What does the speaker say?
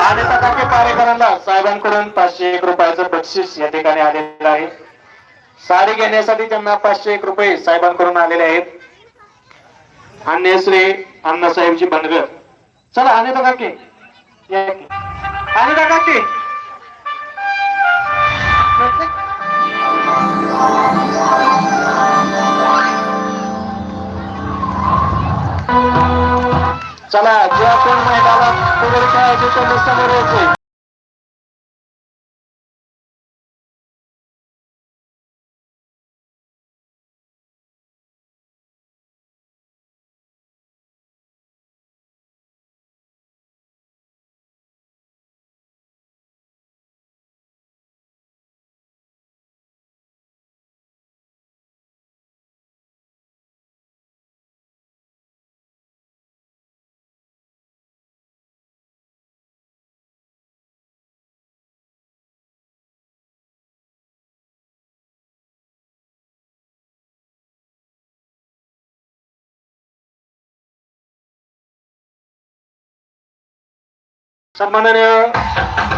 आणि तथापि कार्यकरांना साहेबांकडून पाचशे एक रुपयाचं बक्षीस या ठिकाणी आलेलं आहे. साडी घेण्यासाठी त्यांना पाचशे एक रुपये साहेबांकडून आलेले आहेत. अन्यश्री अण्णासाहेबजी बनगर. चला आणि तो काकी. या आणि काकी. चला ज्या कोण महिलाला सन्माननीय